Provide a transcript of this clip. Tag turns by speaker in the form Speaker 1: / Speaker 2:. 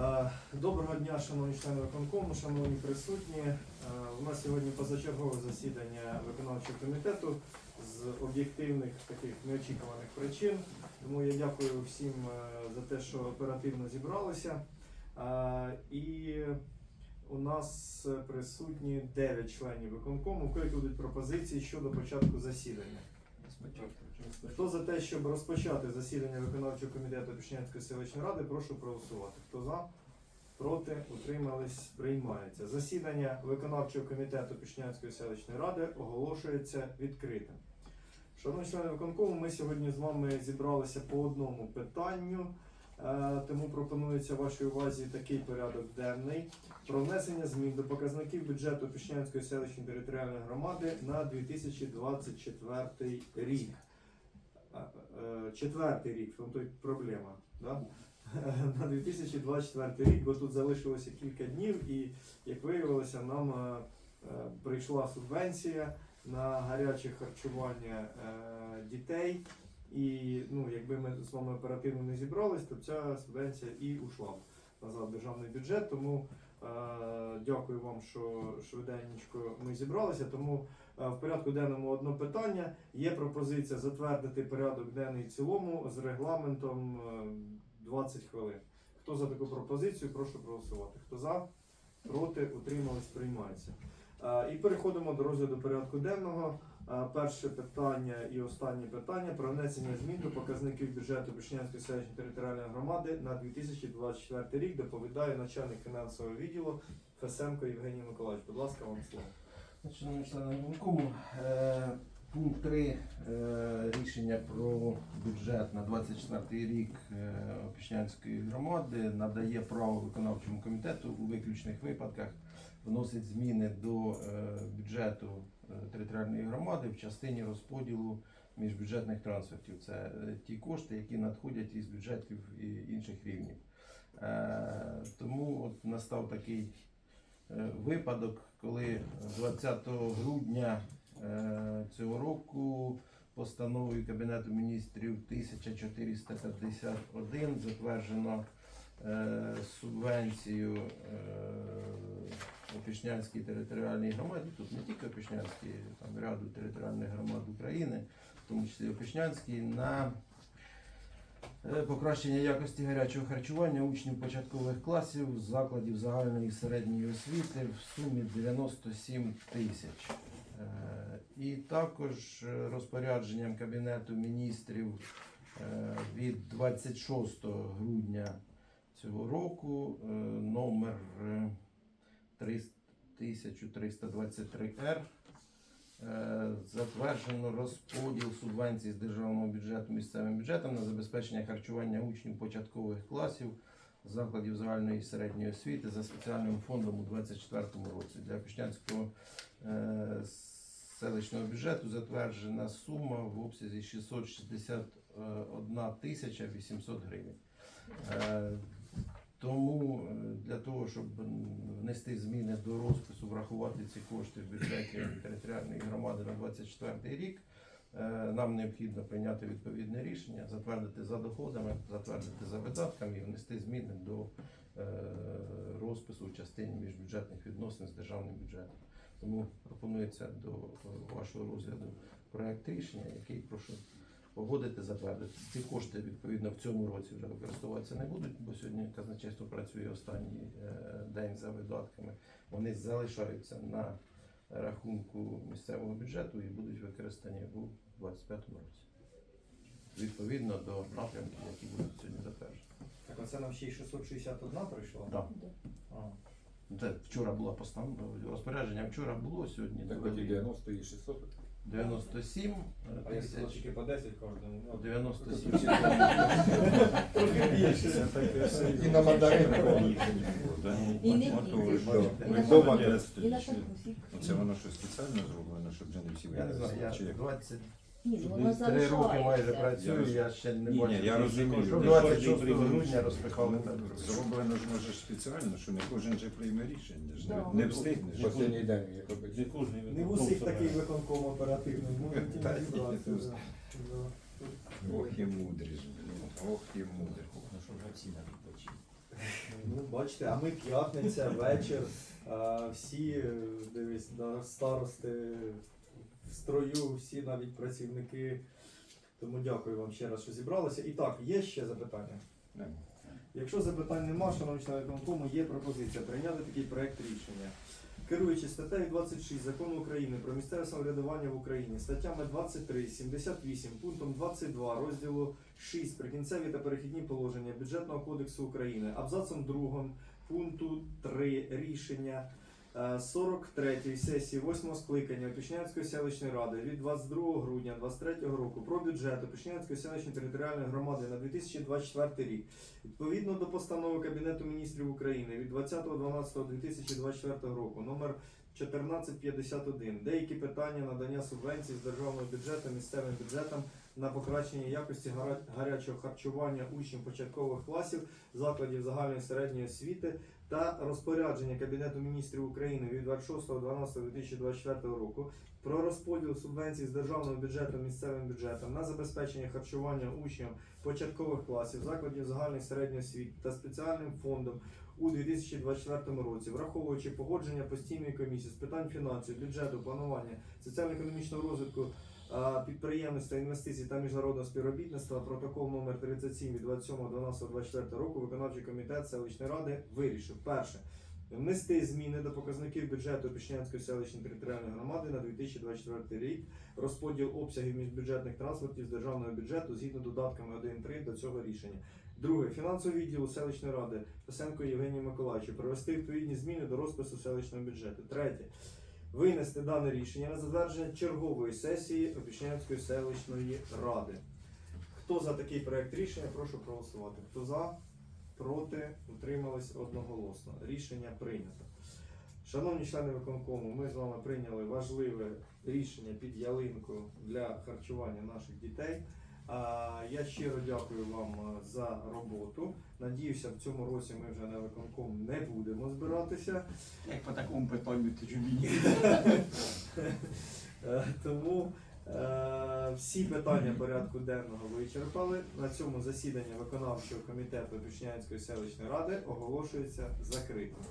Speaker 1: Е, Доброго дня, шановні члени виконкому, шановні присутні. Е, У нас сьогодні позачергове засідання виконавчого комітету з об'єктивних таких неочікуваних причин. Тому я дякую всім е, за те, що оперативно зібралися. І у нас присутні 9 членів виконкому, яких будуть пропозиції щодо початку засідання. Хто за те, щоб розпочати засідання виконавчого комітету Пішнянської селищної ради, прошу проголосувати. Хто за? Проти? Утримались? Приймається. Засідання виконавчого комітету Пішнянської селищної ради оголошується відкритим. Шановні члени виконкому, ми сьогодні з вами зібралися по одному питанню. Е, Тому пропонується вашій увазі такий порядок денний про внесення змін до показників бюджету Пішнянської селищної територіальної громади на 2024 рік. Четвертий рік, там тут проблема. Да? На 2024 рік, бо тут залишилося кілька днів, і як виявилося, нам е, прийшла субвенція на гаряче харчування дітей. І ну, якби ми з вами оперативно не зібрались, то ця субвенція і ушла б назад в державний бюджет. Тому е, дякую вам, що швиденько ми зібралися. Тому е, в порядку денному одне питання. Є пропозиція затвердити порядок денний в цілому з регламентом е, 20 хвилин. Хто за таку пропозицію, прошу проголосувати. Хто за, проти, утримались, приймається. Е, І переходимо до розгляду порядку денного. Е, Перше питання і останнє питання про внесення змін до показників бюджету Пішнянської селищної територіальної громади на 2024 рік. Доповідає начальник фінансового відділу Фесенко Євгеній Миколаївич. Будь ласка, вам слово.
Speaker 2: Шановні члени е, пункт 3 е, рішення про бюджет на 24 рік е, Опішнянської громади надає право виконавчому комітету у виключних випадках вносить зміни до е, бюджету е, територіальної громади в частині розподілу міжбюджетних трансфертів. Це е, ті кошти, які надходять із бюджетів і інших рівнів. Тому от настав такий випадок, коли 20 грудня цього року постановою Кабінету міністрів 1451 затверджено субвенцію Опішнянській територіальній громаді, тут не тільки Опішнянській, там ряду територіальних громад України, в тому числі Опішнянській, на Е, Покращення якості гарячого харчування учнів початкових класів закладів загальної середньої освіти в сумі 97 тисяч. Е, І також е, розпорядженням Кабінету міністрів від 26 грудня цього року номер е, 1323Р Е, затверджено розподіл субвенцій з державного бюджету місцевим бюджетом на забезпечення харчування учнів початкових класів закладів загальної і середньої освіти за спеціальним фондом у 2024 році. Для Пішнянського е, селищного бюджету затверджена сума в обсязі 661 тисяча 800 гривень. Е, Тому е, щоб внести зміни до розпису, врахувати ці кошти в бюджеті територіальної громади на 24 рік, е, нам необхідно прийняти відповідне рішення, затвердити за доходами, затвердити за видатками і внести зміни до е, розпису в частині міжбюджетних відносин з державним бюджетом. Тому пропонується до е, вашого розгляду проект рішення, який прошу погодити, затвердити. Ці кошти відповідно в цьому році вже використовуватися не будуть, бо сьогодні казначейство працює останній е, день за видатками. Вони залишаються на рахунку місцевого бюджету і будуть використані у 2025 році. Відповідно до напрямків, які будуть сьогодні затверджені.
Speaker 1: Так оце нам ще й 661 прийшла?
Speaker 2: Так.
Speaker 1: А.
Speaker 2: Це вчора була постанова, розпорядження вчора було сьогодні.
Speaker 3: Так
Speaker 2: довели
Speaker 3: хоч і 90 і 600.
Speaker 2: 97
Speaker 1: А я
Speaker 2: тисяч.
Speaker 1: тільки по 10 кожному. Ну,
Speaker 2: 97
Speaker 1: Трохи більше.
Speaker 3: І на.
Speaker 4: І не таркусі.
Speaker 3: Це воно що спеціально зроблено, щоб вже не всі
Speaker 2: Я не знаю, я
Speaker 3: виявилися. Чи як?
Speaker 2: 20
Speaker 4: Ні, ну воно
Speaker 2: три роки майже
Speaker 4: залишається.
Speaker 2: працюю, я ще не
Speaker 3: Ні,
Speaker 2: бачу.
Speaker 3: ні, я розумію.
Speaker 2: Що
Speaker 3: Ні,
Speaker 2: 26
Speaker 3: кожен
Speaker 2: грудня розпихали так.
Speaker 3: Зроблено ж може спеціально, що не кожен же прийме рішення, ж не-
Speaker 4: Да.
Speaker 3: не встигнеш.
Speaker 5: Останній день, як робить.
Speaker 1: Не в усіх такий виконком оперативний, можуть і
Speaker 3: Та
Speaker 1: не
Speaker 3: ні,
Speaker 1: зібратися.
Speaker 3: ну.
Speaker 1: Да.
Speaker 3: Ох і мудрі ж, блін, ох і мудрі.
Speaker 5: Ну що вже всі на відпочинку.
Speaker 1: Ну, бачите, а ми п'ятниця, вечір, а, всі е, дивись, да, старости строю, всі навіть працівники. Тому дякую вам ще раз, що зібралися. І так, є ще запитання?
Speaker 3: Нема.
Speaker 1: Якщо запитань нема, шановні члени виконкому, є пропозиція прийняти такий проект рішення. Керуючи статтею 26 закону України про місцеве самоврядування в Україні, статтями 23, 78, пунктом 22 розділу 6 прикінцеві та перехідні положення бюджетного кодексу України, абзацом 2 пункту 3 рішення е, 43-ї сесії 8 скликання Опішнянської селищної ради від 22 грудня 2023 року про бюджет Опішнянської селищної територіальної громади на 2024 рік. Відповідно до постанови Кабінету міністрів України від 20.12.2024 року номер 1451 деякі питання надання субвенцій з державного бюджету місцевим бюджетам на покращення якості гарячого харчування учнів початкових класів закладів загальної середньої освіти та розпорядження Кабінету міністрів України від 26.12.2024 року про розподіл субвенцій з державного бюджету місцевим бюджетам на забезпечення харчування учнів початкових класів закладів загальної середньої освіти та спеціальним фондом у 2024 році, враховуючи погодження постійної комісії з питань фінансів, бюджету, планування, соціально-економічного розвитку, підприємництва, інвестицій та міжнародного співробітництва, протокол номер 37 від 27.12.24 року, виконавчий комітет селищної ради вирішив перше. Внести зміни до показників бюджету Пішнянської селищної територіальної громади на 2024 рік, розподіл обсягів міжбюджетних транспортів з державного бюджету згідно додатками 1.3 до цього рішення. Друге, фінансовий відділу селищної ради Писенко Євгенію Миколаївичу привести відповідні зміни до розпису селищного бюджету. Третє. Винести дане рішення на затвердження чергової сесії Опішнянської селищної ради. Хто за такий проект рішення, прошу проголосувати. Хто за, проти, утримались одноголосно. Рішення прийнято. Шановні члени виконкому, ми з вами прийняли важливе рішення під ялинку для харчування наших дітей. Я щиро дякую вам за роботу. Надіюся, в цьому році ми вже на виконком не будемо збиратися.
Speaker 5: Як по такому питанню ти мені.
Speaker 1: Е, Тому е, всі питання порядку денного вичерпали. На цьому засідання виконавчого комітету Пішнянської селищної ради оголошується закритим.